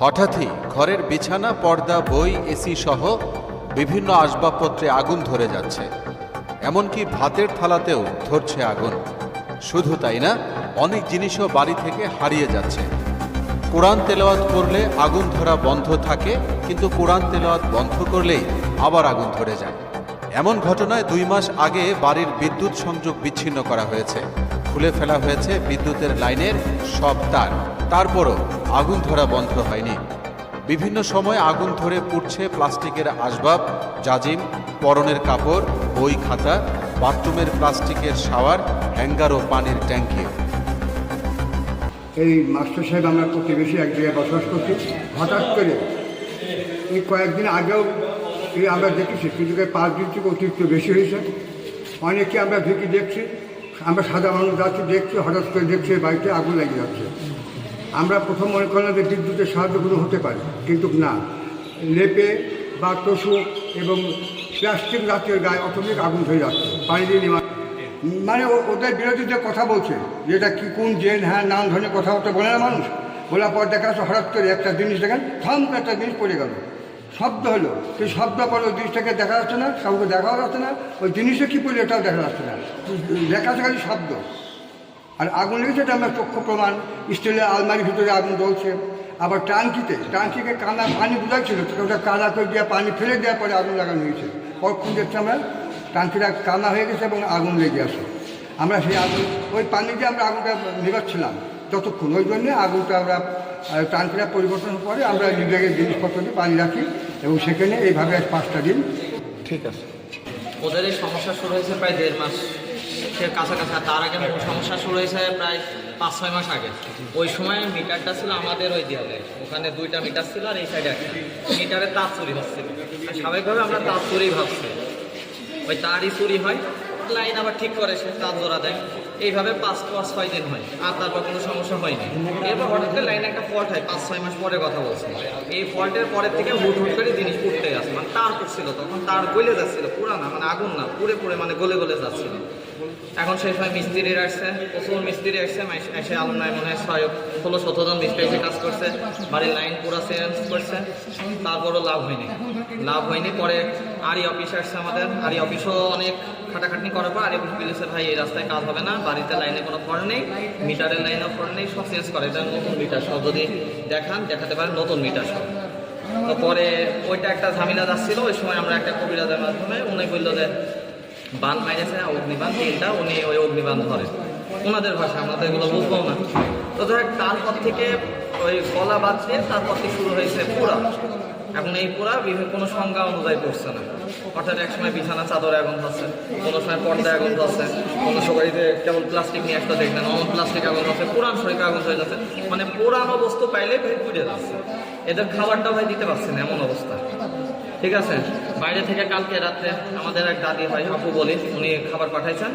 হঠাৎই ঘরের বিছানা, পর্দা, বই, এসি সহ বিভিন্ন আসবাবপত্রে আগুন ধরে যাচ্ছে। এমনকি ভাতের থালাতেও ধরছে আগুন। শুধু তাই না, অনেক জিনিসও বাড়ি থেকে হারিয়ে যাচ্ছে। কোরআন তেলাওয়াত করলে আগুন ধরা বন্ধ থাকে, কিন্তু কোরআন তেলাওয়াত বন্ধ করলেই আবার আগুন ধরে যায়। এমন ঘটনায় দুই মাস আগে বাড়ির বিদ্যুৎ সংযোগ বিচ্ছিন্ন করা হয়েছে। খুলে ফেলা হয়েছে বিদ্যুতের লাইনের সব তার। তারপরও আগুন ধরা বন্ধ হয়নি। বিভিন্ন সময় আগুন ধরে পুড়ছে প্লাস্টিকের আসবাব, জাজিম, পরনের কাপড়, বই খাতা, বাথরুমের প্লাস্টিকের শাওয়ার, হ্যাঙ্গার ও পানির ট্যাঙ্কি। এই মাস্টার সাহেব, আমরা প্রতিবেশী এক জায়গায় বসবাস করছি। হঠাৎ করে এই কয়েকদিন আগেও এই আমরা দেখেছি, কিন্তু পাঁচ দিন থেকে অতিরিক্ত বেশি হয়েছে। অনেকে আমরা ঢুকি দেখছি, আমরা সাদা মানুষ যাচ্ছি, দেখছি, হঠাৎ করে দেখছি বাড়িতে আগুন লেগে যাচ্ছে। আমরা প্রথম মনে করলাম যে বিদ্যুতের সাহায্য কোনো হতে পারে, কিন্তু না। লেপে বা তোষক এবং প্লাস্টিক জাতীয় গায়ে অটোমেটিক আগুন হয়ে যাচ্ছে পানি দিয়ে নেওয়া মানে ওদের বিরোধীদের কথা বলছে, যে এটা কি কোন জেন হ্যাঁ নাম ধরনের কথাবার্তা বলে না মানুষ? বলার পর দেখা যাচ্ছে হঠাৎ করে একটা জিনিস দেখেন, থাম একটা জিনিস পড়ে গেল। শব্দ হলো, সেই শব্দ পরে ওই জিনিসটাকে দেখা যাচ্ছে না, কাউকে দেখাও যাচ্ছে না, ওই জিনিসে কী পড়লে এটাও দেখা যাচ্ছে না। দেখা যাচ্ছে খালি শব্দ। আর আগুন লেগেছে এটা আমরা চক্ষু প্রমাণ। স্টিলের আলমারির ভিতরে আগুন জ্বলছে। আবার টাঙ্কিতে টাঙ্কিকে কানা পানি বুঝাচ্ছিল ওটা কাদা করে দিয়ে পানি ফেলে দেওয়ার পরে আগুন লাগানো হয়েছে। কখন দেখছি আমরা টাঙ্কিটা কানা হয়ে গেছে এবং আগুন লেগে আসে আমরা সেই আগুন ওই পানি দিয়ে আমরা আগুনটা নেবাচ্ছিলাম ততক্ষণ ওই জন্যে আগুনটা আমরা আহ, টাঙ্কিটা পরিবর্তন করে আমরা নিজেকে জিনিসপত্র দিয়ে পানি রাখি এবং সেখানে এইভাবে পাঁচটা দিন ঠিক আছে। ওদের এই সমস্যা শুরু হয়েছে প্রায় দেড় মাস সে কাছাকাছি। আর তার আগে সমস্যা শুরু হয়েছে প্রায় পাঁচ, ছয় মাস আগে। ওই সময় মিটারটা ছিল আমাদের ওই দেয়ালে ওখানে দুইটা মিটার ছিল আর এই সাইডে একটা। মিটারে তার চুরি হচ্ছিল। স্বাভাবিকভাবে আমরা তার চুরি ভাবছি। ওই তারই চুরি হয়, লাইন আবার ঠিক করে সে তার জোড়া দেয়। এইভাবে পাঁচ পাঁচ, ছয় দিন হয়। আর তারপর কোনো সমস্যা হয়নি। এরপর হঠাৎ করে লাইনে একটা ফল্ট হয়, পাঁচ, ছয় মাস পরে কথা বলছি। এই ফল্টের পরের থেকে হুট হুট করে জিনিস উঠতে আসে। মানে তার করছিল তখন, তার গলে যাচ্ছিল পুরানা মানে আগুন না পুড়ে পুড়ে মানে গলে গলে যাচ্ছিল। এখন সেই সময় মিস্ত্রিরা আসছে, প্রচুর মিস্ত্রি আসছে এসে আলমনায় মনে হয় ছয় ষোলো সতেরো জন মিস্ত্রি এসে কাজ করছে, বাড়ির লাইন পুরো চেঞ্জ করছে, তারপরও লাভ হয়নি। লাভ হয়নি, পরে আরি অফিস আসছে আমাদের আরি অফিসও অনেক খাটাখাটনি করার পর আরি অফিস বলেছে, ভাই, এই রাস্তায় কাজ হবে না, বাড়িতে লাইনে কোনো ফল্ট নেই মিটারের লাইনেও ফল্ট নেই, সব চেঞ্জ করে। এটা নতুন মিটার সব যদি দেখান, দেখাতে পারেন নতুন মিটার সব। তো পরে ওইটা একটা ঝামেলা যাচ্ছিল, ওই সময় আমরা একটা কবিরাজের মাধ্যমে উনি বলল যে বান মাইরেছে অগ্নিবান, তিনটা, উনি ওই অগ্নিবান ধরে। ওনাদের ভাষা, আমরা তো এগুলো বুঝব না। তো ধর তারপর থেকে ওই গলা বাদ তারপর থেকে শুরু হয়েছে পুরা। এখন এই পুরা বিভিন্ন কোনো সংজ্ঞা অনুযায়ী পড়ছে না। অর্থাৎ এক সময় বিছানা, চাদর আগুন ধরছে, কোনো সময় পর্দা আগুন ধরছে, কোনো যে কেবল প্লাস্টিক নিয়ে একটা দেখলেন অন্য প্লাস্টিক আগুন ধরছে, পুরান শরীরে আগুন হয়ে যাচ্ছে। মানে পুরানো বস্তু পাইলে ভাই পুড়ে যাচ্ছে। এদের খাবারটা ভাই দিতে পারছে না, এমন অবস্থা। ঠিক আছে? বাইরে থেকে কালকে রাত্রে আমাদের এক দাদি ভাই আপু বলি উনি খাবার পাঠাইছেন।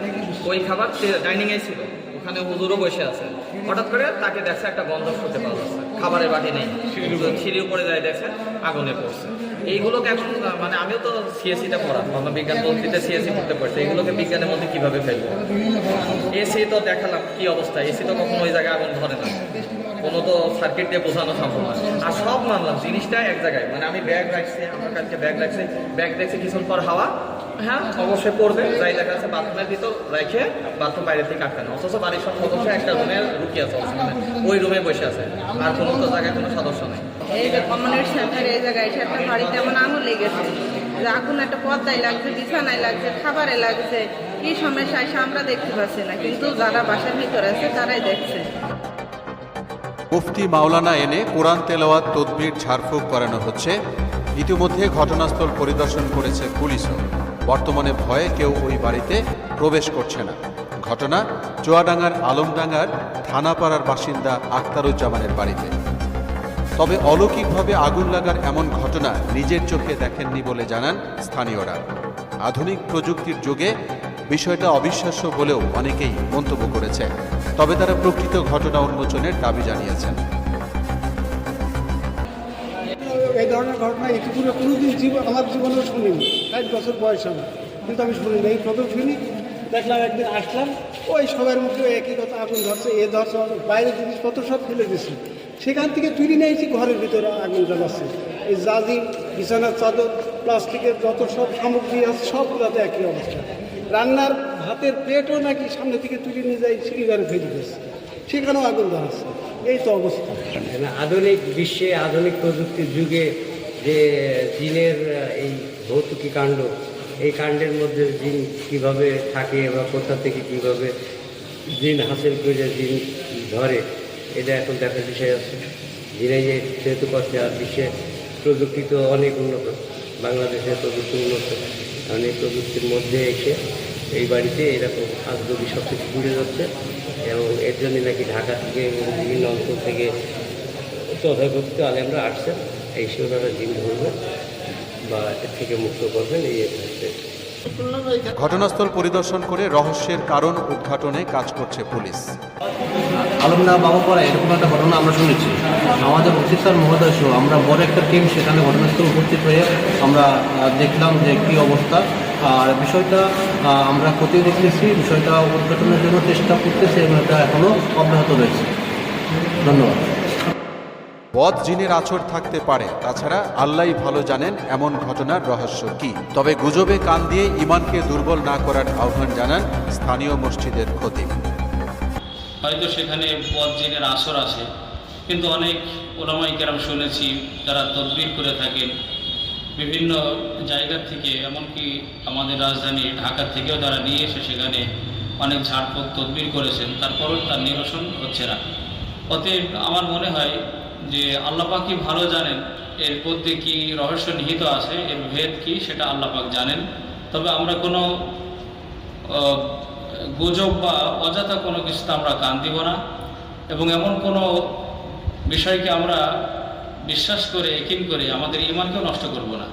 ওই খাবার ডাইনিংয়ে ছিল। ওখানে হুজুরও বসে আছে। হঠাৎ করে তাকে দেখছে একটা গন্ধ শুনতে পাওয়া যাচ্ছে। খাবারের বাটি নেই। সিঁড়ি উপরে যায় দেখছে আগুনে পড়ছে। এইগুলোকে এখন মানে আমিও তো সিএসিটা পড়া আমরা বিজ্ঞান পদ্ধতিতে সিএসি পড়তে পারছি এগুলোকে বিজ্ঞানের মধ্যে কীভাবে ফেলব? এসি তো দেখালাম কি অবস্থা। এসি তো কখনো ওই জায়গায় আগুন ধরে না। কোনো তো সার্কিট দিয়ে বোঝানো সম্ভব না। আর সব মানলাম, জিনিসটা এক জায়গায়। মানে আমি ব্যাগ রাখছি, আমার কালকে ব্যাগ রাখছি। ব্যাগ রাখছি কিছুক্ষণ পর হাওয়া হ্যাঁ অবশ্যই পড়বে। যাই দেখা যাচ্ছে বাথরুমের ভিতর রেখে বাথরুম বাইরে থেকে আটকানো অথচ বাড়ির সব সদস্য একটা রুমে লুকিয়ে আছে মানে ওই রুমে বসে আছে। আর কোনো তো জায়গায় কোনো সদস্য নেই। জায়গায় সে একটা বাড়িতে লেগেছে। যে আগুন একটা লাগছে লাগছে লাগছে। কি সমস্যা, এসে আমরা দেখতে পাচ্ছি না। কিন্তু যারা বাসার ভিতরে আছে, তারাই দেখছে। মুফতি মাওলানা এনে কোরআন তেলাওয়াত, তদবির ঝাড়ফুঁক করানো হচ্ছে। ইতিমধ্যে ঘটনাস্থল পরিদর্শন করেছে পুলিশও। বর্তমানে ভয়ে কেউ ওই বাড়িতে প্রবেশ করছে না। ঘটনা চুয়াডাঙ্গার আলমডাঙ্গার থানাপাড়ার বাসিন্দা আখতারুজ্জামানের বাড়িতে। তবে অলৌকিকভাবে আগুন লাগার এমন ঘটনা নিজের চোখে দেখেননি বলে জানান স্থানীয়রা। আধুনিক প্রযুক্তির যুগে বিষয়টা অবিশ্বাস্য বলেও অনেকেই মন্তব্য করেছে। তবে তারা প্রকৃত ঘটনা উন্মোচনের দাবি জানিয়েছেন। এই ধরনের ঘটনা ইতিপূর্বে কোনোদিন জীবন আমার জীবনেও শুনিনি। ষাট বছর বয়স আমার। কিন্তু আমি শুনিনি। এই প্রথম শুনি, দেখলাম একদিন আসলাম, ওই সবার মধ্যে একই কথা, আগুন ধরছে, এ ধরছে, বাইরের জিনিসপত্র সব ফেলে দিচ্ছে সেখান থেকে তুলে নিয়েছি ঘরের ভিতরে আগুন জ্বালাচ্ছে। এই জাজিম বিছানার চাদর, প্লাস্টিকের যত সব সামগ্রী আছে সবগুলোতে একই অবস্থা। রান্নার ভাতের প্লেটও নাকি সামনে থেকে তুলে নিয়ে যাই সিলিভারে ফেলে দিচ্ছে সেখানেও আগুন ধরাচ্ছে এই তো অবস্থা। আধুনিক বিশ্বে, আধুনিক প্রযুক্তির যুগে যে জিনের এই ভৌতুকি কাণ্ড, এই কাণ্ডের মধ্যে জিন কীভাবে থাকে বা কোথা থেকে কীভাবে জিন হাসিল করে জিন ধরে, এটা এখন দেখার বিষয় আছে। জিনে যে সেহেতু করছে আর বিশ্বে প্রযুক্তি তো অনেক উন্নত বাংলাদেশের প্রযুক্তি উন্নত কারণ এই প্রযুক্তির মধ্যে এসে এই বাড়িতে এরকম আজগবি সব কিছু ঘুরে যাচ্ছে এবং এর জন্য নাকি ঢাকা থেকে বিভিন্ন অঞ্চল থেকে তথাকথিত আলেমরা আসছেন এই সে ওনারা জিন ধরবেন বা এর থেকে মুক্ত করবেন, এই হচ্ছে। ঘটনাস্থল পরিদর্শন করে রহস্যের কারণ উদ্ঘাটনে কাজ করছে পুলিশ। আলমনা পড়া এরকম একটা ঘটনা আমরা শুনেছি। আমাদের অফিসার মহোদয় সহ আমরা বড় একটা টিম সেখানে ঘটনাস্থলে উপস্থিত হয়ে আমরা দেখলাম যে কী অবস্থা। আর বিষয়টা আমরা খতিয়ে দেখতেছি, বিষয়টা উদ্ঘাটনের জন্য চেষ্টা করতেছি এবং এটা এখনও অব্যাহত রয়েছে। ধন্যবাদ। বদ জিনের আছর থাকতে পারে, তাছাড়া আল্লাহই ভালো জানেন এমন ঘটনার রহস্য কি। তবে গুজবে কান দিয়ে ইমানকে দুর্বল না করার আহ্বান জানান স্থানীয় মসজিদের খতিব। হয়তো সেখানে পদ জিনের আসর আছে। কিন্তু অনেক ওলামাই কেরাম শুনেছি, যারা তদবির করে থাকেন। বিভিন্ন জায়গা থেকে, এমনকি আমাদের রাজধানী ঢাকা থেকেও তারা নিয়ে এসে সেখানে অনেক ঝাড়ফুঁক তদবির করেছেন তারপরও তার নিরসন হচ্ছে না। অতএব আমার মনে হয় যে আল্লাপাকই ভালো জানেন এর মধ্যে কি রহস্য নিহিত আছে, এর ভেদ কি, সেটা আল্লাপাক জানেন। তবে আমরা কোনো গুজব বা অযথা কোনো কিছুতে আমরা কান দিব না। এবং এমন কোনো বিষয়কে আমরা বিশ্বাস করে একিন করে আমাদের ইমানকেও নষ্ট করব না।